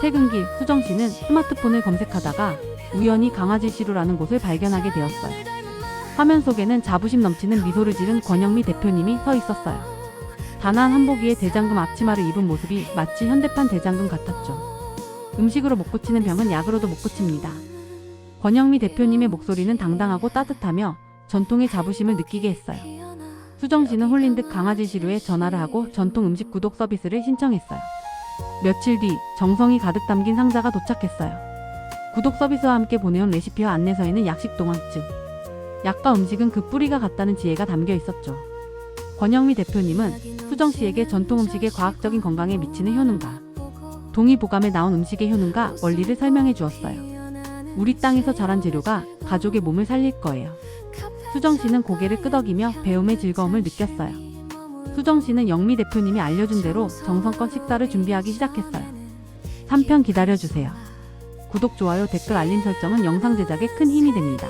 퇴근길 수정 씨는 스마트폰을 검색하다가 우연히 강아지 시루라는 곳을 발견하게 되었어요. 화면 속에는 자부심 넘치는 미소를 지른 권영미 대표님이 서 있었어요. 단아한 한복 위에 대장금 앞치마를 입은 모습이 마치 현대판 대장금 같았죠. 음식으로 못 고치는 병은 약으로도 못 고칩니다. 권영미 대표님의 목소리는 당당하고 따뜻하며 전통의 자부심을 느끼게 했어요. 수정 씨는 홀린 듯 강아지 시루에 전화를 하고 전통 음식 구독 서비스를 신청했어요. 며칠 뒤 정성이 가득 담긴 상자가 도착했어요. 구독 서비스와 함께 보내온 레시피와 안내서에는 약식 동황증, 약과 음식은 그 뿌리가 같다는 지혜가 담겨 있었죠. 권영미 대표님은 수정 씨에게 전통 음식의 과학적인 건강에 미치는 효능과 동의보감에 나온 음식의 효능과 원리를 설명해 주었어요. 우리 땅에서 자란 재료가 가족의 몸을 살릴 거예요. 수정 씨는 고개를 끄덕이며 배움의 즐거움을 느꼈어요. 수정 씨는 영미 대표님이 알려준 대로 정성껏 식사를 준비하기 시작했어요. 3편 기다려주세요. 구독, 좋아요, 댓글, 알림 설정은 영상 제작에 큰 힘이 됩니다.